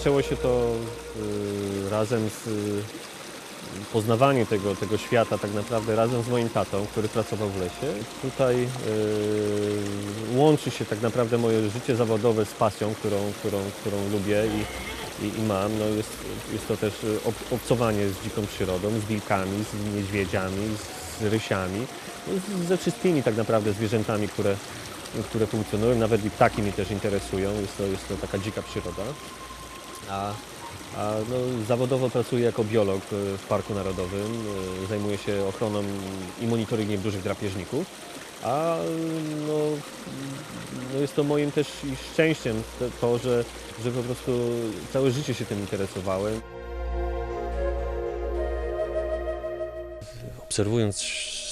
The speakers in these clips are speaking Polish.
zaczęło się to y, razem z y, poznawaniem tego, tego świata tak naprawdę razem z moim tatą, który pracował w lesie. Tutaj y, łączy się tak naprawdę moje życie zawodowe z pasją, którą, którą, którą lubię i, i, i mam. No jest, jest to też y, ob, obcowanie z dziką przyrodą, z wilkami, z niedźwiedziami, z rysiami, no, z- ze wszystkimi tak naprawdę zwierzętami, które, które funkcjonują. Nawet i ptaki mnie też interesują. Jest to, jest to taka dzika przyroda. A, a no, zawodowo pracuję jako biolog y, w Parku Narodowym. Y, Zajmuję się ochroną i monitoringiem dużych drapieżników. A no, no jest to moim też i szczęściem to, że, że po prostu całe życie się tym interesowałem. obserwując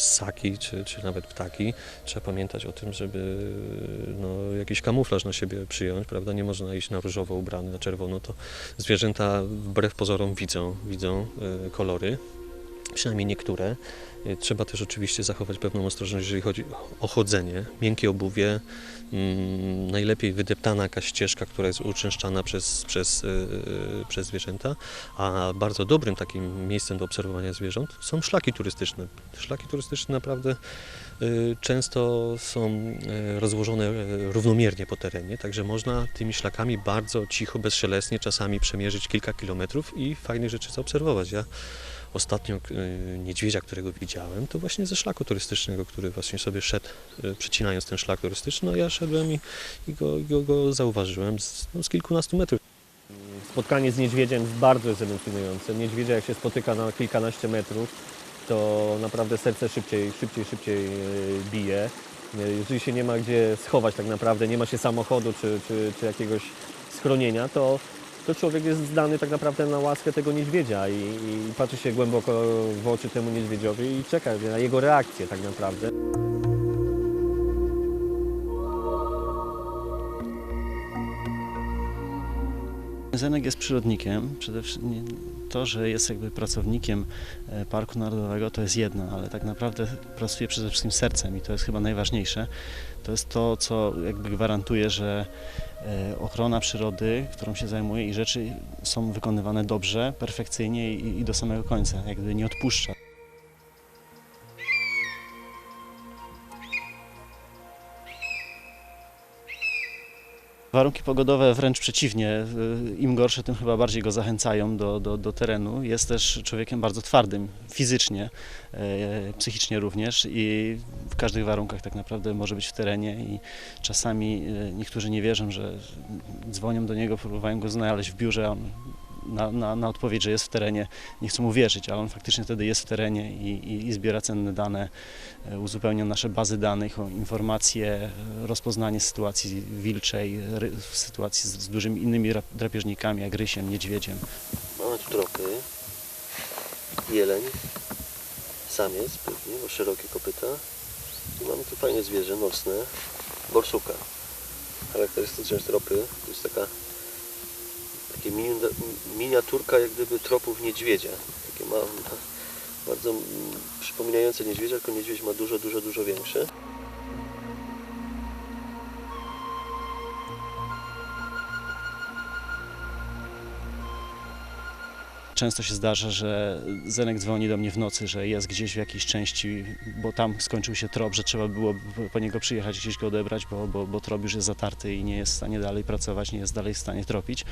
ssaki czy, czy nawet ptaki, trzeba pamiętać o tym, żeby no, jakiś kamuflaż na siebie przyjąć, prawda? Nie można iść na różowo ubrany, na czerwono, to zwierzęta wbrew pozorom widzą, widzą e, kolory, przynajmniej niektóre. E, Trzeba też oczywiście zachować pewną ostrożność, jeżeli chodzi o chodzenie, miękkie obuwie, mm, najlepiej wydeptana jakaś ścieżka, która jest uczęszczana przez, przez, e, przez zwierzęta, a bardzo dobrym takim miejscem do obserwowania zwierząt są szlaki turystyczne. Szlaki turystyczne naprawdę y, często są y, rozłożone y, równomiernie po terenie, także można tymi szlakami bardzo cicho, bezszelestnie czasami przemierzyć kilka kilometrów i fajnych rzeczy zaobserwować. Ja ostatnio y, niedźwiedzia, którego widziałem, to właśnie ze szlaku turystycznego, który właśnie sobie szedł, y, przecinając ten szlak turystyczny, no ja szedłem i, i go, go, go zauważyłem z, no, z kilkunastu metrów. Spotkanie z niedźwiedziem bardzo jest emocjonujące. Niedźwiedzia jak się spotyka na kilkanaście metrów, to naprawdę serce szybciej, szybciej, szybciej e, bije. E, Jeżeli się nie ma gdzie schować tak naprawdę, nie ma się samochodu czy, czy, czy jakiegoś schronienia, to, to człowiek jest zdany tak naprawdę na łaskę tego niedźwiedzia i, i patrzy się głęboko w oczy temu niedźwiedziowi i czeka na jego reakcję tak naprawdę. Zenek jest przyrodnikiem. Przede wszystkim to, że jest jakby pracownikiem e, Parku Narodowego, to jest jedno, ale tak naprawdę pracuje przede wszystkim sercem i to jest chyba najważniejsze. To jest to, co jakby gwarantuje, że e, ochrona przyrody, którą się zajmuje i rzeczy są wykonywane dobrze, perfekcyjnie i, i do samego końca, jakby nie odpuszcza. Warunki pogodowe wręcz przeciwnie, im gorsze, tym chyba bardziej go zachęcają do, do, do terenu. Jest też człowiekiem bardzo twardym fizycznie, e, psychicznie również i w każdych warunkach tak naprawdę może być w terenie i czasami e, niektórzy nie wierzą, że dzwonią do niego, próbują go znaleźć w biurze, on na, na, na odpowiedź, że jest w terenie, nie chcą mu wierzyć, ale on faktycznie wtedy jest w terenie i, i, i zbiera cenne dane, e, uzupełnia nasze bazy danych o informacje, e, rozpoznanie sytuacji wilczej, w sytuacji z, z dużymi innymi rap- drapieżnikami, jak rysiem, niedźwiedziem. Mamy tu tropy, jeleń, samiec pewnie, bo szerokie kopyta. I mamy tu fajne zwierzę nocne, borsuka. Charakterystyczne tropy, to jest taka takie mini, miniaturka jak gdyby tropów niedźwiedzia. Takie ma, ma bardzo przypominające niedźwiedzia, tylko niedźwiedź ma dużo, dużo, dużo większe. Często się zdarza, że Zenek dzwoni do mnie w nocy, że jest gdzieś w jakiejś części, bo tam skończył się trop, że trzeba było po niego przyjechać, gdzieś go odebrać, bo, bo, bo trop już jest zatarty i nie jest w stanie dalej pracować, nie jest dalej w stanie tropić.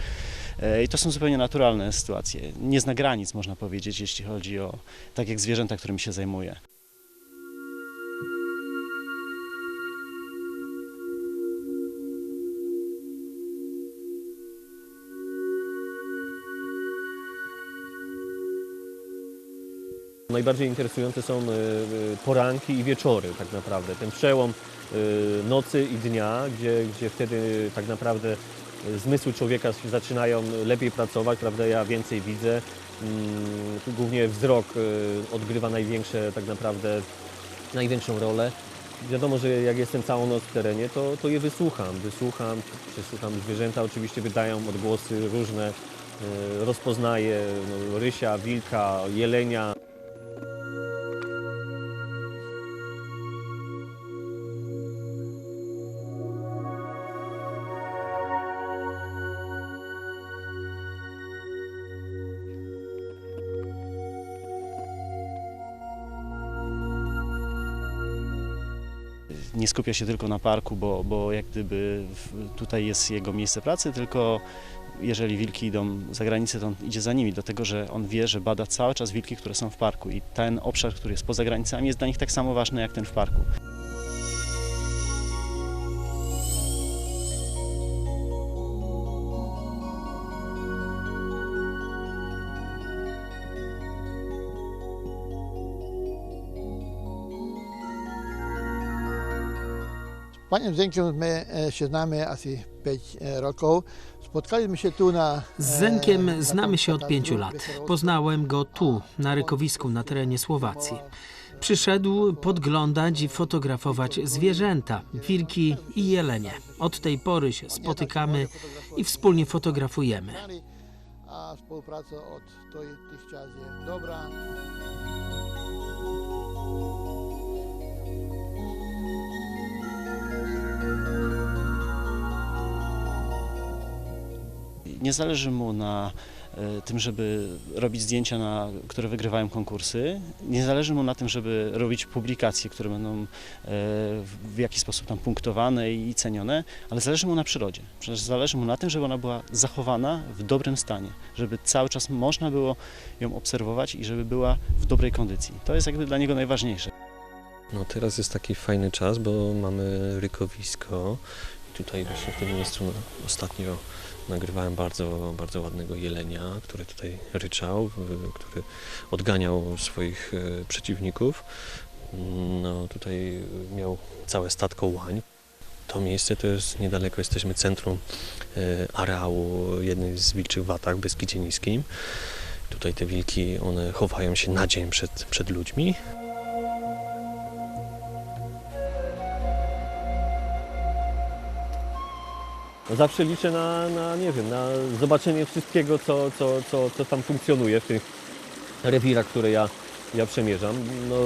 E, I to są zupełnie naturalne sytuacje. Nie zna granic, można powiedzieć, jeśli chodzi o tak jak zwierzęta, którymi się zajmuje. Najbardziej interesujące są y, y, poranki i wieczory tak naprawdę. Ten przełom y, nocy i dnia, gdzie, gdzie wtedy tak naprawdę zmysły człowieka zaczynają lepiej pracować, prawda? Ja więcej widzę. Mm, Głównie wzrok odgrywa największe tak naprawdę największą rolę. Wiadomo, że jak jestem całą noc w terenie, to, to je wysłucham. Wysłucham, przesłucham zwierzęta, oczywiście wydają odgłosy różne. Rozpoznaję no, rysia, wilka, jelenia. Nie skupia się tylko na parku, bo, bo jak gdyby tutaj jest jego miejsce pracy, tylko jeżeli wilki idą za granicę, to on idzie za nimi, dlatego że on wie, że bada cały czas wilki, które są w parku i ten obszar, który jest poza granicami jest dla nich tak samo ważny jak ten w parku. Panią Zenkiem my e, się znamy asi 5 rokov. Spotkaliśmy się tu na... Z e, Zenkiem na znamy się od pięciu lat. Poznałem go tu, na rykowisku na terenie Słowacji. Przyszedł podglądać i fotografować zwierzęta, wilki i jelenie. Od tej pory się spotykamy i wspólnie fotografujemy. A współpraca od tych czas jest dobra. Nie zależy mu na e, tym, żeby robić zdjęcia, na, które wygrywają konkursy. Nie zależy mu na tym, żeby robić publikacje, które będą e, w- jakiś sposób tam punktowane i cenione, ale zależy mu na przyrodzie. Przecież zależy mu na tym, żeby ona była zachowana w dobrym stanie, żeby cały czas można było ją obserwować i żeby była w dobrej kondycji. To jest jakby dla niego najważniejsze. No teraz jest taki fajny czas, bo mamy rykowisko. Tutaj właśnie w tym miejscu ostatnio nagrywałem bardzo, bardzo ładnego jelenia, który tutaj ryczał, który odganiał swoich y, przeciwników. No tutaj miał całe statko łań. To miejsce to jest niedaleko, jesteśmy centrum y, areału jednej z wilczych watach Beskidzie Niskim. Tutaj te wilki, one chowają się na dzień przed, przed ludźmi, zawsze liczę na, na, nie wiem, na zobaczenie wszystkiego, co, co, co, co tam funkcjonuje w tych rewirach, które ja, ja przemierzam. No,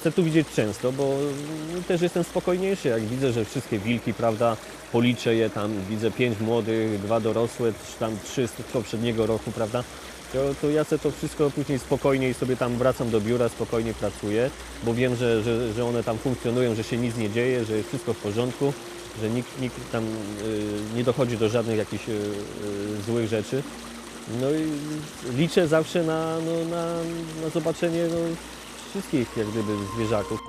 chcę tu widzieć często, bo mm, też jestem spokojniejszy, jak widzę, że wszystkie wilki, prawda, policzę je tam, widzę pięć młodych, dwa dorosłe, tam trzy z poprzedniego roku, prawda, to, to ja sobie to wszystko później spokojniej sobie tam wracam do biura, spokojnie pracuję, bo wiem, że, że, że one tam funkcjonują, że się nic nie dzieje, że jest wszystko w porządku że nikt, nikt tam y, nie dochodzi do żadnych jakichś y, y, złych rzeczy. No i liczę zawsze na, no, na, na zobaczenie no, wszystkich jak gdyby zwierzaków.